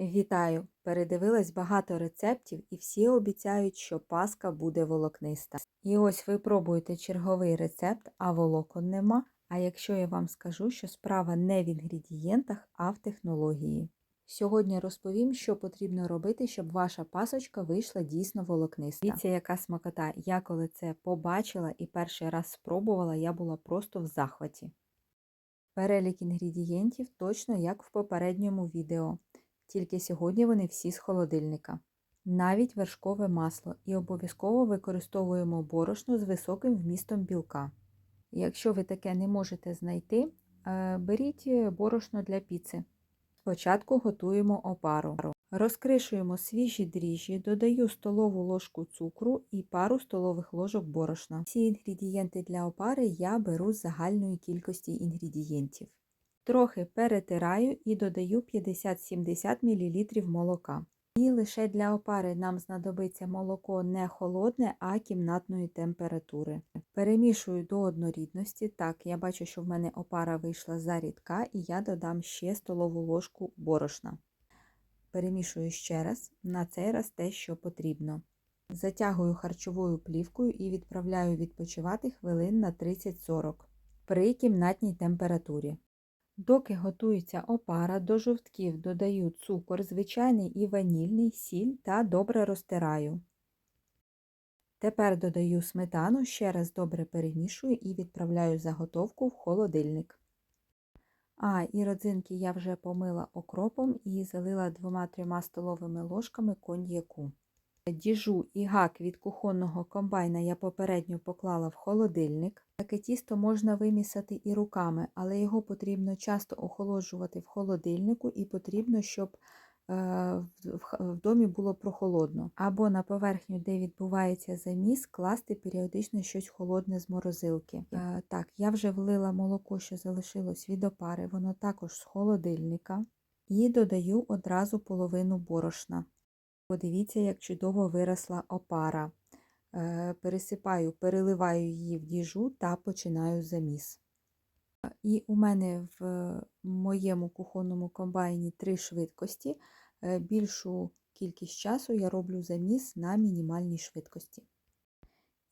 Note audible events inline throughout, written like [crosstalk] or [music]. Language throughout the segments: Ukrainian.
Вітаю! Передивилась багато рецептів і всі обіцяють, що паска буде волокниста. І ось ви пробуєте черговий рецепт, а волокон нема. А якщо я вам скажу, що справа не в інгредієнтах, а в технології. Сьогодні розповім, що потрібно робити, щоб ваша пасочка вийшла дійсно волокниста. Дивіться, яка смакота. Я коли це побачила і перший раз спробувала, я була просто в захваті. Перелік інгредієнтів точно як в попередньому відео тільки сьогодні вони всі з холодильника. Навіть вершкове масло і обов'язково використовуємо борошно з високим вмістом білка. Якщо ви таке не можете знайти, е, беріть борошно для піци. Спочатку готуємо опару. Розкришуємо свіжі дріжджі, додаю столову ложку цукру і пару столових ложок борошна. Всі інгредієнти для опари я беру з загальної кількості інгредієнтів. Трохи перетираю і додаю 50-70 мл молока. І лише для опари нам знадобиться молоко не холодне, а кімнатної температури. Перемішую до однорідності. Так, я бачу, що в мене опара вийшла зарідка, і я додам ще столову ложку борошна. Перемішую ще раз, на цей раз те, що потрібно. Затягую харчовою плівкою і відправляю відпочивати хвилин на 30-40 при кімнатній температурі. Доки готується опара, до жовтків додаю цукор, звичайний і ванільний, сіль та добре розтираю. Тепер додаю сметану, ще раз добре перемішую і відправляю заготовку в холодильник. А, і родзинки я вже помила окропом і залила 2-3 столовими ложками коньяку. Діжу і гак від кухонного комбайна я попередньо поклала в холодильник. Таке тісто можна вимісати і руками, але його потрібно часто охолоджувати в холодильнику і потрібно, щоб е, в домі було прохолодно. Або на поверхню, де відбувається заміс, класти періодично щось холодне з морозилки. Е, так, я вже влила молоко, що залишилось від опари, воно також з холодильника. І додаю одразу половину борошна. Подивіться, як чудово виросла опара. Е, пересипаю, переливаю її в діжу та починаю заміс. І у мене в моєму кухонному комбайні три швидкості. Е, більшу кількість часу я роблю заміс на мінімальній швидкості.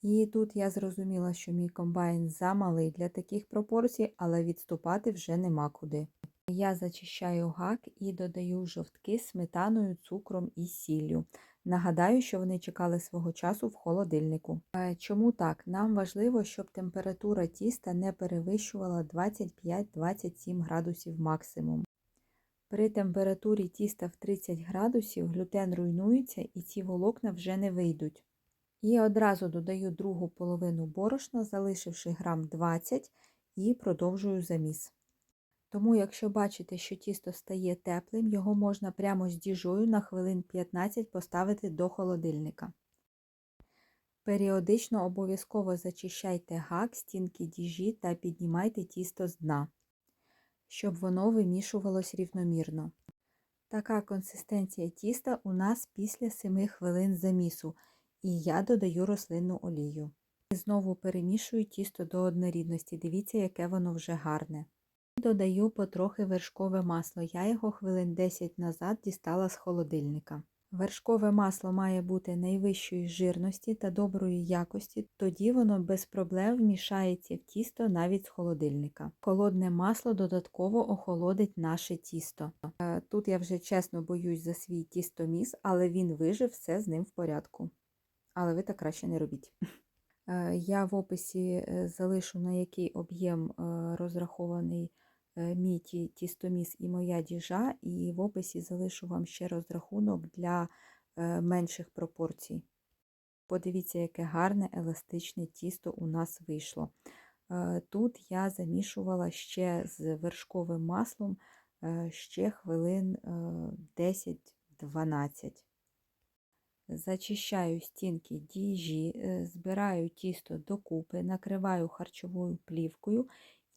І тут я зрозуміла, що мій комбайн замалий для таких пропорцій, але відступати вже нема куди. Я зачищаю гак і додаю жовтки сметаною, цукром і сіллю. Нагадаю, що вони чекали свого часу в холодильнику. Е, чому так? Нам важливо, щоб температура тіста не перевищувала 25-27 градусів максимум. При температурі тіста в 30 градусів глютен руйнується і ці волокна вже не вийдуть. І одразу додаю другу половину борошна, залишивши грам 20 і продовжую заміс. Тому, якщо бачите, що тісто стає теплим, його можна прямо з діжою на хвилин 15 поставити до холодильника. Періодично обов'язково зачищайте гак, стінки діжі та піднімайте тісто з дна, щоб воно вимішувалось рівномірно. Така консистенція тіста у нас після 7 хвилин замісу, і я додаю рослинну олію. І знову перемішую тісто до однорідності. Дивіться, яке воно вже гарне. Додаю потрохи вершкове масло. Я його хвилин 10 назад дістала з холодильника. Вершкове масло має бути найвищої жирності та доброї якості, тоді воно без проблем вмішається в тісто навіть з холодильника. Холодне масло додатково охолодить наше тісто. Е, тут я вже чесно боюсь за свій тістоміс, але він вижив, все з ним в порядку. Але ви так краще не робіть. [laughs] Е, я в описі е, залишу на який об'єм розрахований. Е, мій тістоміс і моя діжа, і в описі залишу вам ще розрахунок для е, менших пропорцій. Подивіться, яке гарне еластичне тісто у нас вийшло. Е, тут я замішувала ще з вершковим маслом ще хвилин 10-12. Зачищаю стінки діжі, збираю тісто докупи, накриваю харчовою плівкою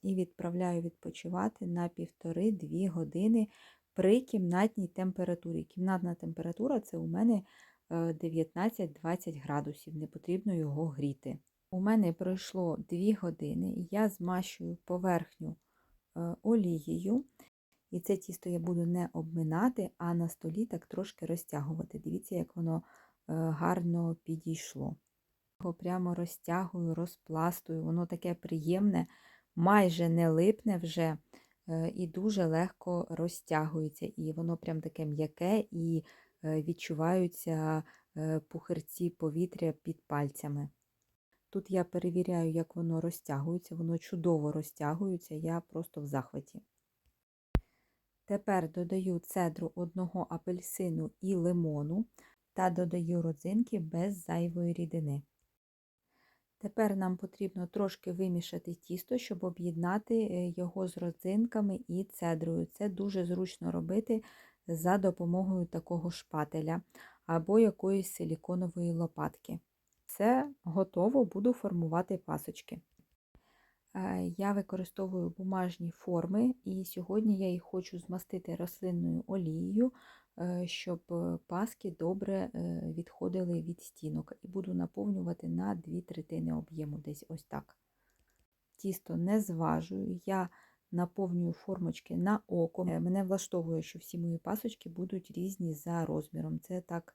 і відправляю відпочивати на 1,5-2 години при кімнатній температурі. Кімнатна температура це у мене 19-20 е, градусів, не потрібно його гріти. У мене пройшло 2 години, я змащую поверхню е, олією І це тісто я буду не обминати, а на столі так трошки розтягувати. Дивіться, як воно е, гарно підійшло. Його прямо розтягую, розпластую, воно таке приємне, майже не липне вже е, і дуже легко розтягується. І воно прям таке м'яке і е, відчуваються е, пухирці повітря під пальцями. Тут я перевіряю, як воно розтягується, воно чудово розтягується, я просто в захваті. Тепер додаю цедру одного апельсину і лимону та додаю родзинки без зайвої рідини. Тепер нам потрібно трошки вимішати тісто, щоб об'єднати е, його з родзинками і цедрою. Це дуже зручно робити за допомогою такого шпателя або якоїсь силіконової лопатки. Все готово, буду формувати пасочки. Е, Я використовую бумажні форми, і сьогодні я їх хочу змастити рослинною олією, щоб паски добре е, відходили від стінок. І буду наповнювати на 2 третини об'єму, десь ось так. Тісто не зважую, я наповнюю формочки на око. Мене влаштовує, що всі мої пасочки будуть різні за розміром. Це так,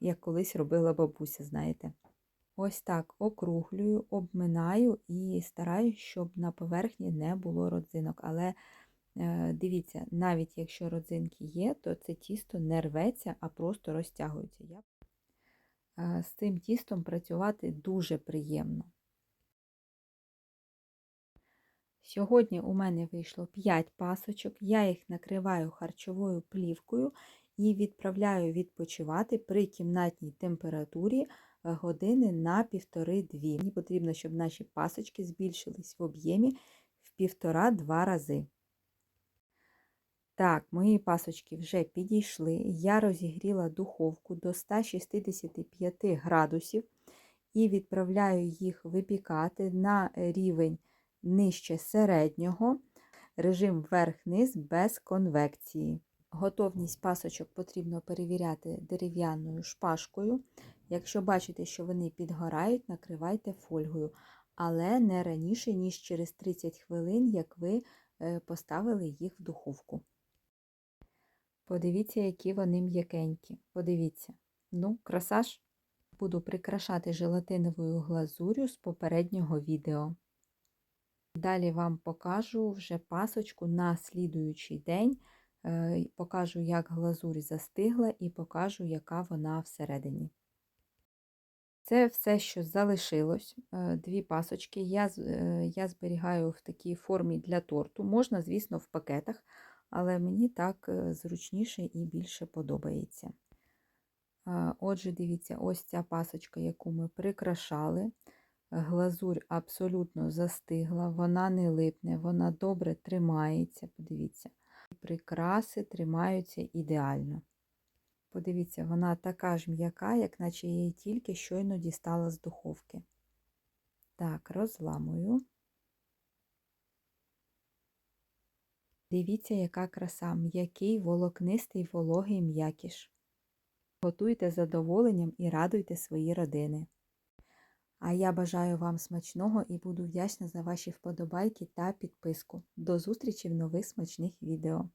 як колись робила бабуся, знаєте. Ось так округлюю, обминаю і стараюсь, щоб на поверхні не було родзинок. Але е, дивіться, навіть якщо родзинки є, то це тісто не рветься, а просто розтягується. Е, з цим тістом працювати дуже приємно. Сьогодні у мене вийшло 5 пасочок, я їх накриваю харчовою плівкою і відправляю відпочивати при кімнатній температурі години на півтори-дві. Мені потрібно, щоб наші пасочки збільшились в об'ємі в півтора-два рази. Так, мої пасочки вже підійшли. Я розігріла духовку до 165 градусів і відправляю їх випікати на рівень нижче середнього, режим вверх-низ без конвекції. Готовність пасочок потрібно перевіряти дерев'яною шпажкою. Якщо бачите, що вони підгорають, накривайте фольгою, але не раніше, ніж через 30 хвилин, як ви е, поставили їх в духовку. Подивіться, які вони м'якенькі. Подивіться. Ну, красаж. Буду прикрашати желатиновою глазур'ю з попереднього відео. Далі вам покажу вже пасочку на слідуючий день. Е, покажу, як глазурь застигла, і покажу, яка вона всередині. Це все, що залишилось. Е, дві пасочки. Я е, я зберігаю в такій формі для торту. Можна, звісно, в пакетах, але мені так зручніше і більше подобається. Отже, дивіться, ось ця пасочка, яку ми прикрашали. Глазурь абсолютно застигла, вона не липне, вона добре тримається. Подивіться, прикраси тримаються ідеально. Подивіться, вона така ж м'яка, як наче її тільки щойно дістала з духовки. Так, розламую. Дивіться, яка краса, м'який, волокнистий, вологий м'якіш. Готуйте з задоволенням і радуйте свої родини. А я бажаю вам смачного і буду вдячна за ваші вподобайки та підписку. До зустрічі в нових смачних відео!